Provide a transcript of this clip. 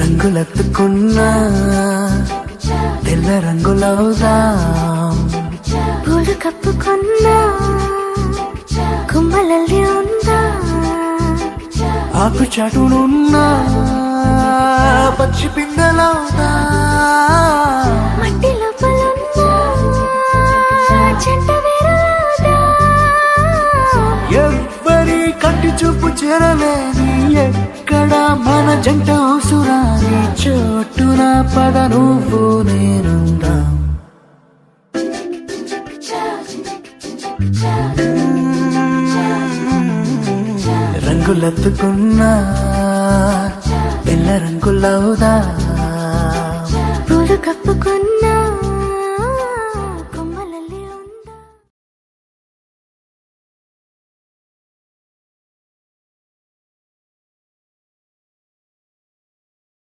రంగులెత్తుకున్నా తెల్ల రంగులవుదాం. పూలు కప్పుకున్నా కుమ్మలల్లి ఉందా? ఆకు చాటునున్నా పచ్చి పిందలవుదా? మట్టి లోపలున్నా చెంట వేరులాదా ఎవ్వరి కంటి చూపు చేరలేని జంట ఉసురాని చోటున పద నువ్వు నేనుందాం రంగులెత్తుకున్నా పిల్ల రంగులవుదా? పూలు కప్పుకున్నా